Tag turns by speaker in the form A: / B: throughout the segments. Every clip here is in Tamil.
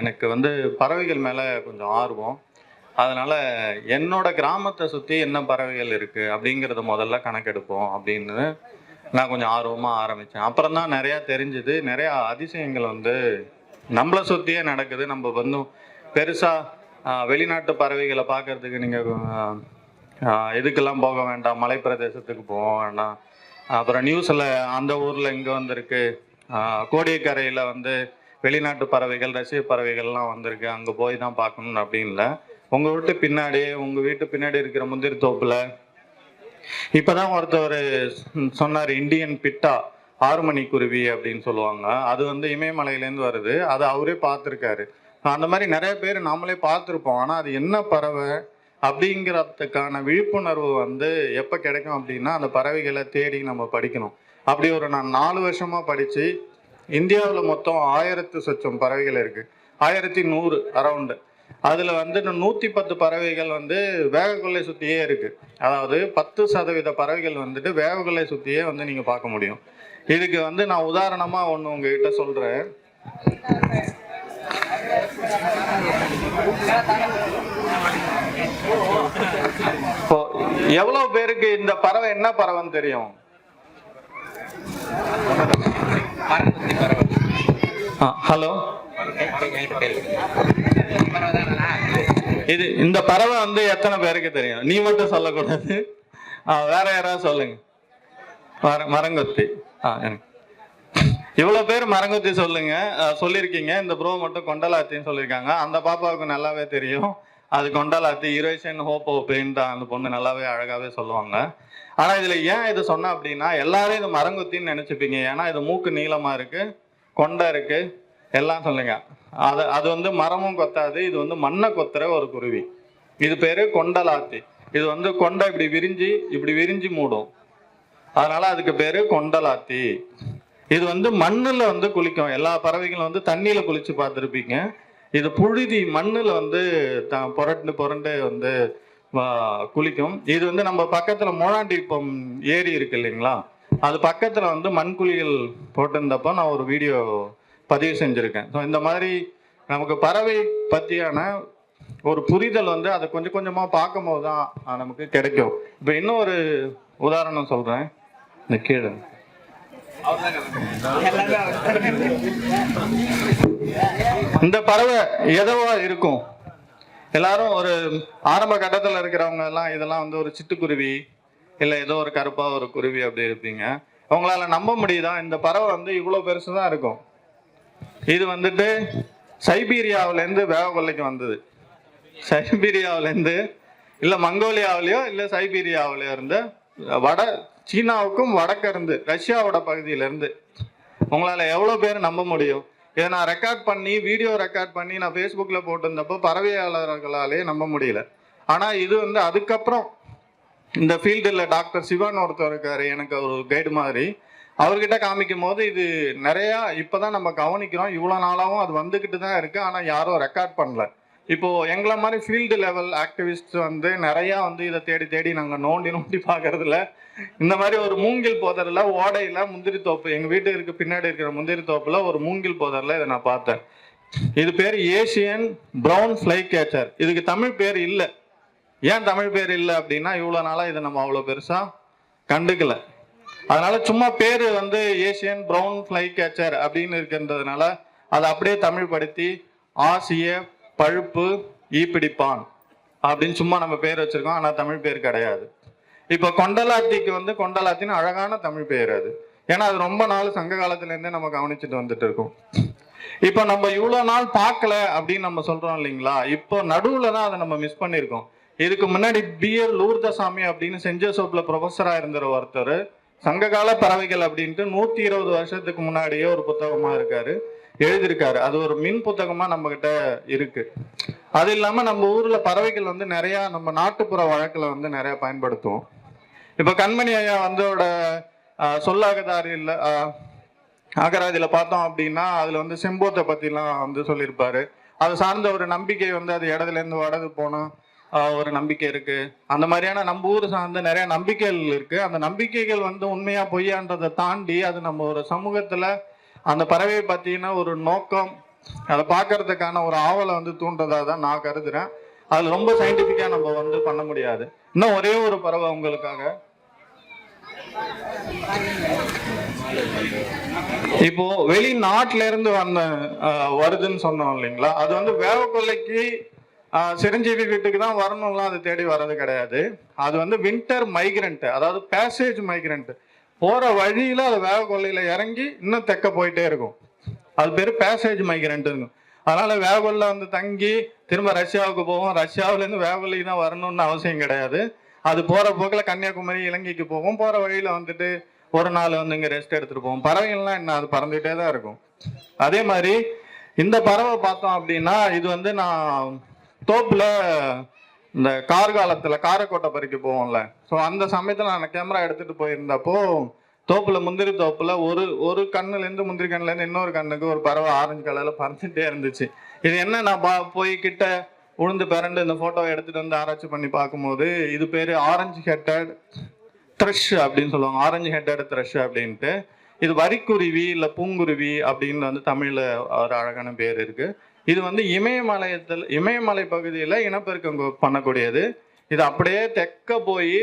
A: எனக்கு வந்து பறவைகள் மேலே கொஞ்சம் ஆர்வம். அதனால் என்னோட கிராமத்தை சுற்றி என்ன பறவைகள் இருக்குது அப்படிங்கிறத முதல்ல கணக்கெடுப்போம் அப்படின்னு நான் கொஞ்சம் ஆர்வமாக ஆரம்பித்தேன் அப்புறம் தான் நிறையா தெரிஞ்சுது. நிறையா அதிசயங்கள் வந்து நம்மளை சுற்றியே நடக்குது. நம்ம வந்து பெருசாக வெளிநாட்டு பறவைகளை பார்க்கறதுக்கு நீங்கள் இதுக்கெல்லாம் போக வேண்டாம். மலை பிரதேசத்துக்கு போக வேண்டாம். அப்புறம் நியூஸில் அந்த ஊரில் இங்கே வந்திருக்கு. கோடியக்கரையில் வந்து வெளிநாட்டு பறவைகள் ரஷ்ய பறவைகள்லாம் வந்திருக்கு. அங்கே போய் தான் பார்க்கணும் அப்படின்னு இல்லை. உங்கள் வீட்டு பின்னாடி உங்கள் வீட்டு பின்னாடி இருக்கிற முந்திரி தோப்பில் இப்போதான் ஒருத்தர் சொன்னார் இந்தியன் பிட்டா ஆறுமணி குருவி அப்படின்னு சொல்லுவாங்க. அது வந்து இமயமலையிலேருந்து வருது. அது அவரே பார்த்துருக்காரு. அந்த மாதிரி நிறைய பேர் நாமளே பார்த்துருப்போம். ஆனால் அது என்ன பறவை அப்படிங்கிறதுக்கான விழிப்புணர்வு வந்து எப்போ கிடைக்கும் அப்படின்னா அந்த பறவைகளை தேடி நம்ம படிக்கணும். அப்படி ஒரு நான் நாலு வருஷமாக படித்து இந்தியாவில் மொத்தம் ஆயிரத்து சொச்சம் பறவைகள் இருக்குது ஆயிரத்தி நூறு அரவுண்டு அதில் வந்து நூற்றி பத்து பறவைகள் வந்து வேகக்கொல்லை சுற்றியே இருக்குது அதாவது பத்து சதவீத பறவைகள் வந்துட்டு வேகக்கொல்லை சுற்றியே வந்து நீங்கள் பார்க்க முடியும். இதுக்கு வந்து நான் உதாரணமாக ஒன்று உங்ககிட்ட சொல்கிறேன் இப்போ எவ்வளோ பேருக்கு இந்த பறவை என்ன பறவைன்னு தெரியும்? ஹலோ. இது இந்த பறவை வந்து எத்தனை பேருக்கு தெரியும்? நீ மட்டும் சொல்லக்கூடாது. ஆ, வேற யாராவது சொல்லுங்க. மர மரங்கொத்தி. ஆ எனக்கு. இவ்வளவு பேர் மரங்கொத்தி சொல்லுங்க. சொல்லியிருக்கீங்க. இந்த ப்ரோ மட்டும் கொண்டலாத்தின்னு சொல்லியிருக்காங்க. அந்த பாப்பாவுக்கு நல்லாவே தெரியும். அது கொண்டலாத்தி இரேஷன் ஹோப் ஹோப்புன்னு அந்த பொண்ணு நல்லாவே அழகாவே சொல்லுவாங்க. ஆனா இதுல ஏன் இது சொன்னேன் அப்படின்னா எல்லாரும் இது மரங்கொத்தின்னு நினைச்சுப்பீங்க. ஏன்னா இது மூக்கு நீளமா இருக்கு. கொண்டை இருக்கு. எல்லாம் சொல்லுங்க. அது அது வந்து மரமும் கொத்தாது இது வந்து மண்ணை கொத்துற ஒரு குருவி. இது பேரு கொண்டலாத்தி. இது வந்து கொண்டை இப்படி விரிஞ்சு இப்படி விரிஞ்சு மூடும். அதனால அதுக்கு பேரு கொண்டலாத்தி. இது வந்து மண்ணில் வந்து குளிக்கும். எல்லா பறவைகளும் வந்து தண்ணியில குளிச்சு பார்த்துருப்பீங்க. இது புழுதி மண்ணில் வந்து த புரண்டு புரண்டு வந்து குளிக்கும். இது வந்து நம்ம பக்கத்துல இப்போ ஏரி இருக்கு இல்லைங்களா? அது பக்கத்துல வந்து மண்குழிகள் போட்டிருந்தப்போ நான் ஒரு வீடியோ பதிவு செஞ்சிருக்கேன். ஸோ இந்த மாதிரி நமக்கு பறவை பத்தியான ஒரு புரிதல் வந்து அதை கொஞ்சம் கொஞ்சமா பார்க்கும்போது தான் நமக்கு கிடைக்கும். இப்போ இன்னும் ஒரு உதாரணம் சொல்றேன். இந்த கீழே. இந்த பறவை எதவா இருக்கும்? எல்லாரும் ஒரு ஆரம்ப கட்டத்தில் இருக்கிறவங்க எல்லாம் இதெல்லாம் வந்து ஒரு சிட்டுக்குருவி இல்லை ஏதோ ஒரு கருப்பாக ஒரு குருவி அப்படி இருப்பீங்க. அவங்களால நம்ப முடியுதா? இந்த பறவை வந்து இவ்வளோ பெருசு தான் இருக்கும். இது வந்துட்டு சைபீரியாவிலேருந்து வேவகொல்லைக்கு வந்தது. சைபீரியாவிலேருந்து இல்லை மங்கோலியாவிலையோ இல்லை சைபீரியாவிலையோ இருந்து வட சீனாவுக்கும் வடக்க இருந்து ரஷ்யாவோட பகுதியிலேருந்து. உங்களால் எவ்வளோ பேர் நம்ப முடியும்? இதை நான் ரெக்கார்ட் பண்ணி வீடியோ ரெக்கார்ட் பண்ணி நான் ஃபேஸ்புக்கில் போட்டிருந்தப்போ பறவையாளர்களாலே நம்ப முடியல. ஆனால் இது வந்து அதுக்கப்புறம் இந்த ஃபீல்டில் டாக்டர் சிவன் ஒருத்தர் இருக்கார் எனக்கு ஒரு கைடு மாதிரி. அவர்கிட்ட காமிக்கும் போது இது நிறையா இப்போதான் நம்ம கவனிக்கிறோம். இவ்வளோ நாளாகவும் அது வந்துக்கிட்டு தான் இருக்குது ஆனால் யாரும் ரெக்கார்ட் பண்ணல. இப்போ எங்களை மாதிரி ஃபீல்டு லெவல் ஆக்டிவிஸ்ட் வந்து நிறையா வந்து இதை தேடி தேடி நாங்கள் நோண்டி நோண்டி பார்க்கறதுல இந்த மாதிரி ஒரு மூங்கில் போதரில் ஓடையில் முந்திரி தோப்பு எங்கள் வீட்டு இருக்கு பின்னாடி இருக்கிற முந்திரி தோப்பில் ஒரு மூங்கில் போதரில் இதை நான் பார்த்தேன். இது பேர் ஏசியன் ப்ரௌன் ஃப்ளை கேச்சர் இதுக்கு தமிழ் பேர் இல்லை. ஏன் தமிழ் பேர் இல்லை அப்படின்னா இவ்வளோ நாளாக இதை நம்ம அவ்வளோ பெருசாக கண்டுக்கல. அதனால சும்மா பேர் வந்து ஏசியன் ப்ரௌன் ஃப்ளை கேச்சர் அப்படின்னு இருக்கின்றதுனால அதை அப்படியே தமிழ் படுத்தி ஆசிய பழுப்பு ஈப்பிடிப்பான் அப்படின்னு சும்மா நம்ம பேர் வச்சிருக்கோம். ஆனால் தமிழ் பேர் கிடையாது. இப்போ கொண்டலாத்திக்கு வந்து கொண்டலாத்தின்னு அழகான தமிழ் பேர் அது. ஏன்னா அது ரொம்ப நாள் சங்க காலத்துலேருந்தே நம்ம கவனிச்சுட்டு வந்துட்டு இருக்கோம். இப்போ நம்ம இவ்வளோ நாள் பார்க்கல அப்படின்னு நம்ம சொல்கிறோம் இல்லைங்களா? இப்போ நடுவில் தான் அதை நம்ம மிஸ் பண்ணியிருக்கோம். இதுக்கு முன்னாடி பிஎல் லூர்தசாமி அப்படின்னு செஞ்ச ஜோசப்ல ப்ரொஃபஸராக இருந்த ஒருத்தர். சங்ககால பறவைகள் அப்படின்ட்டு நூற்றி இருபது வருஷத்துக்கு முன்னாடியே ஒரு புத்தகமாக இருக்காரு. எழுதியிருக்காரு. அது ஒரு மின் புத்தகமாக நம்ம கிட்ட இருக்கு. அது இல்லாமல் நம்ம ஊரில் பறவைகள் வந்து நிறையா நம்ம நாட்டுப்புற வழக்கில் வந்து நிறையா பயன்படுத்துவோம். இப்போ கண்மணி ஐயா வந்தோட ஆஹ், இல்லை ஆஹ், பார்த்தோம் அப்படின்னா அதில் வந்து செம்போத்தை பற்றிலாம் வந்து சொல்லியிருப்பாரு. அது சார்ந்த ஒரு நம்பிக்கை வந்து அது இடத்துல இருந்து வடது போனோம். ஒரு நம்பிக்கை இருக்கு. அந்த மாதிரியான நம்ம ஊர் சார்ந்த நிறைய நம்பிக்கைகள் இருக்கு. அந்த நம்பிக்கைகள் வந்து உண்மையா பொய்யான்றதை தாண்டி அது நம்ம ஒரு சமூகத்துல அந்த பறவையை பார்த்தீங்கன்னா ஒரு நோக்கம் அதை பார்க்கறதுக்கான ஒரு ஆவலை வந்து தூண்டுறதா தான் நான் கருதுறேன். அது ரொம்ப சயின்டிஃபிக்காக நம்ம வந்து பண்ண முடியாது. இன்னும் ஒரே ஒரு பறவை உங்களுக்காக. இப்போ வெளிநாட்டுல இருந்து வந்த வருதுன்னு சொன்னோம் இல்லைங்களா? அது வந்து வேவக்கொல்லைக்கு சிரஞ்சீவி வீட்டுக்கு தான் வரணும்லாம் அது தேடி வர்றது கிடையாது. அது வந்து வின்டர் மைக்ரண்ட் அதாவது பேசேஜ் மைக்ரண்ட் போற வழியில அது வேவக்கொல்லையில இறங்கி இன்னும் தெக்க போயிட்டே இருக்கும். அது பேர் பேசேஜ் மைக்ரண்ட் அதனால் அதனால வந்து தங்கி திரும்ப ரஷ்யாவுக்கு போவோம். ரஷ்யாவிலேருந்து இருந்து வேவகொல்லைக்கு தான் வரணும்னு அவசியம் கிடையாது. அது போற போக்கில் கன்னியாகுமரி இலங்கைக்கு போவோம். போற வழியில வந்துட்டு ஒரு நாள் வந்து இங்க ரெஸ்ட் எடுத்துட்டு போவோம். பறவைகள்லாம் என்ன அது பறந்துகிட்டே தான் இருக்கும். அதே மாதிரி இந்த பறவை பார்த்தோம் அப்படின்னா இது வந்து நான் தோப்புல இந்த கார் காலத்துல காரக்கோட்டை பறிக்க போவோம்ல. ஸோ அந்த சமயத்துல நான் கேமரா எடுத்துட்டு போயிருந்தப்போ தோப்புல முந்திரி தோப்புல ஒரு ஒரு கண்ணுல இருந்து முந்திரி கண்ணுல இருந்து இன்னொரு கண்ணுக்கு ஒரு பறவை ஆரஞ்சு கலர்ல பறந்துட்டே இருந்துச்சு. இது என்ன நான் பா- போய் கிட்ட உளுந்து பிறண்டு இந்த போட்டோவை எடுத்துட்டு வந்து ஆராய்ச்சி பண்ணி பார்க்கும்போது இது பேரு ஆரஞ்சு ஹெட்டட் த்ரெஷ் அப்படின்னு சொல்லுவாங்க. ஆரஞ்சு ஹெட்டட் த்ரெஷ் அப்படின்ட்டு. இது வரிக்குருவி இல்ல பூங்குருவி அப்படின்னு வந்து தமிழ்ல ஒரு அழகான பேர் இருக்கு. இது வந்து இமயமலையத்தில் இமயமலை பகுதியில் இனப்பெருக்கம் பண்ணக்கூடியது. இது அப்படியே தெக்க போய்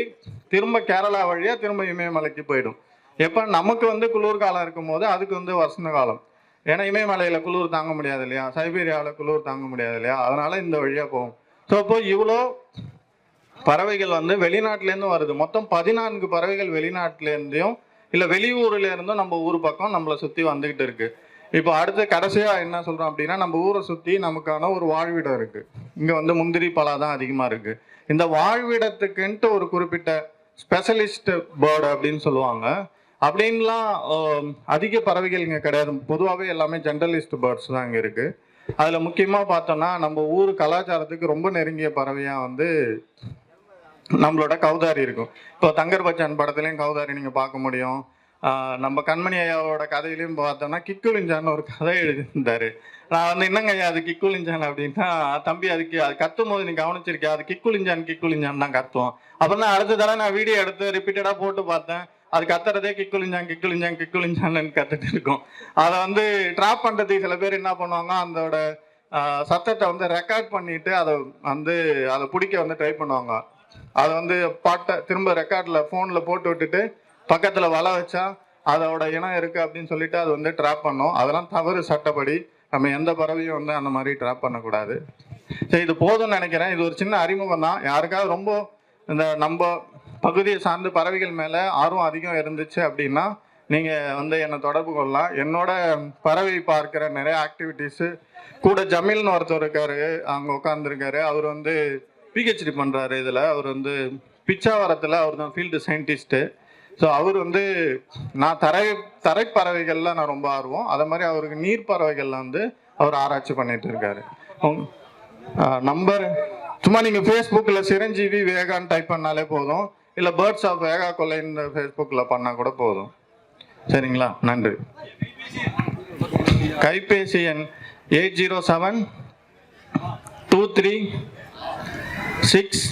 A: திரும்ப கேரளா வழியாக திரும்ப இமயமலைக்கு போயிடும். எப்போ? நமக்கு வந்து குளிர்காலம் இருக்கும்போது அதுக்கு வந்து வசந்த காலம். ஏன்னா இமயமலையில் குளிர் தாங்க முடியாது இல்லையா? சைபீரியாவில் குளிர் தாங்க முடியாது இல்லையா? அதனால இந்த வழியாக போகும். ஸோ இப்போ இவ்வளோ பறவைகள் வந்து வெளிநாட்டிலேருந்து வருது. மொத்தம் பதினான்கு பறவைகள் வெளிநாட்டிலேருந்தையும் இல்லை வெளியூர்லேருந்தும் நம்ம ஊர் பக்கம் நம்மளை சுற்றி வந்துக்கிட்டு இருக்குது இப்போ அடுத்து கடைசியா என்ன சொல்றோம் அப்படின்னா நம்ம ஊரை சுத்தி நமக்கான ஒரு வாழ்விடம் இருக்கு. இங்க வந்து முந்திரி பலா தான் அதிகமா இருக்கு. இந்த வாழ்விடத்துக்குன்ட்டு ஒரு குறிப்பிட்ட ஸ்பெஷலிஸ்ட் பேர்டு அப்படின்னு சொல்லுவாங்க. அப்படின்லாம் அதிக பறவைகள் இங்க கிடையாது. பொதுவாகவே எல்லாமே ஜென்ரலிஸ்ட் பேர்ட்ஸ் தான் இங்க இருக்கு. அதுல முக்கியமா பார்த்தோம்னா நம்ம ஊர் கலாச்சாரத்துக்கு ரொம்ப நெருங்கிய பறவையா வந்து நம்மளோட கௌதாரி இருக்கும். இப்போ தங்கர் பச்சான் படத்துலயும் கௌதாரி நீங்க பார்க்க முடியும். நம்ம கண்மணி ஐயாவோட கதையிலையும் பார்த்தோம்னா கிக்குலிஞ்சான்னு ஒரு கதை எழுதியிருந்தாரு. நான் வந்து என்னங்க ஐயா அது கிக்குலிஞ்சான் அப்படின்னா தம்பி அதுக்கு அது கத்தும் போது நீ கவனிச்சிருக்கியா? அது கிக்குலிஞ்சான் கிக்குலிஞ்சான் தான் கத்துவோம். அப்புறம் அடுத்த தடவை நான் வீடியோ எடுத்து ரிப்பீட்டடா போட்டு பார்த்தேன். அது கத்துறதே கிக்குலிஞ்சான் கிக்குலிஞ்சான் கிக்குலிஞ்சான்னு கத்துட்டு இருக்கும். அதை வந்து ட்ராப் பண்றதுக்கு சில பேர் என்ன பண்ணுவாங்க அதோட சத்தத்தை வந்து ரெக்கார்ட் பண்ணிட்டு அதை வந்து அதை பிடிக்க வந்து ட்ரை பண்ணுவாங்க. அதை வந்து பாட்டை திரும்ப ரெக்கார்டில் ஃபோனில் போட்டு விட்டுட்டு பக்கத்தில் வலை வச்சா அதோட இனம் இருக்கு அப்படின்னு சொல்லிட்டு அது வந்து ட்ராப் பண்ணும். அதெல்லாம் தவறு சட்டப்படி. நம்ம எந்த பறவையும் வந்து அந்த மாதிரி ட்ராப் பண்ணக்கூடாது. சரி இது போதும்னு நினைக்கிறேன். இது ஒரு சின்ன அறிமுகம் தான். யாருக்காவது ரொம்ப இந்த நம்ம பகுதியை சார்ந்து பறவைகள் மேலே ஆர்வம் அதிகம் இருந்துச்சு அப்படின்னா நீங்கள் வந்து என்னை தொடர்பு கொள்ளலாம். என்னோட பறவை பார்க்குற நிறைய ஆக்டிவிட்டீஸு கூட ஜமீல்னு ஒருத்தர் இருக்காரு. அங்கே உட்காந்துருக்காரு அவர் வந்து பிஹெச்டி பண்ணுறாரு இதில். அவர் வந்து பிச்சாவரத்தில் அவர் தான் ஃபீல்டு சயின்டிஸ்ட்டு ஸோ அவர் வந்து நான் தரை தரைப்பறவைகளில் நான் ரொம்ப ஆர்வம். அதே மாதிரி அவருக்கு நீர் பறவைகள்ல வந்து அவர் ஆராய்ச்சி பண்ணிட்டு இருக்காரு. நம்பர் சும்மா நீங்கள் ஃபேஸ்புக்கில் சிரஞ்சீவி வேகான்னு டைப் பண்ணாலே போதும். இல்லை பேர்ட்ஸ் ஆஃப் வேகா கொல்லைன்னு ஃபேஸ்புக்கில் பண்ணால் கூட போதும். சரிங்களா? நன்றி. கைபேசி எண் eight zero seven two three six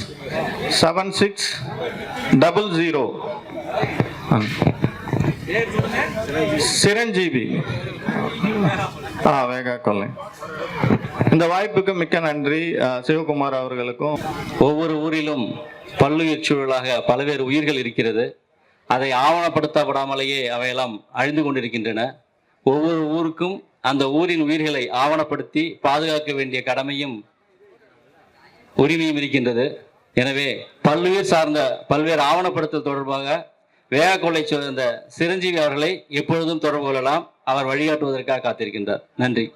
A: seven six double zero Chiranjeevi. ஆ வேகா கொள்ளை. இந்த வாய்ப்புக்கு மிக்க நன்றி சிவகுமார் அவர்களுக்கும்.
B: ஒவ்வொரு ஊரிலும் பல்லுயிர் சூழலாக பல்வேறு உயிர்கள் இருக்கிறது. அதை ஆவணப்படுத்தப்படாமலேயே அவையெல்லாம் அழிந்து கொண்டிருக்கின்றன. ஒவ்வொரு ஊருக்கும் அந்த ஊரின் உயிர்களை ஆவணப்படுத்தி பாதுகாக்க வேண்டிய கடமையும் உரிமையும் இருக்கின்றது. எனவே பல்லுயிர் சார்ந்த பல்வேறு ஆவணப்படுத்தல் தொடர்பாக வேகக்கொள்ளை சேர்ந்த சிரஞ்சீவி அவர்களை எப்பொழுதும் தொடர்பு கொள்ளலாம். அவர் வழிகாட்டுவதற்காக காத்திருக்கின்றார். நன்றி.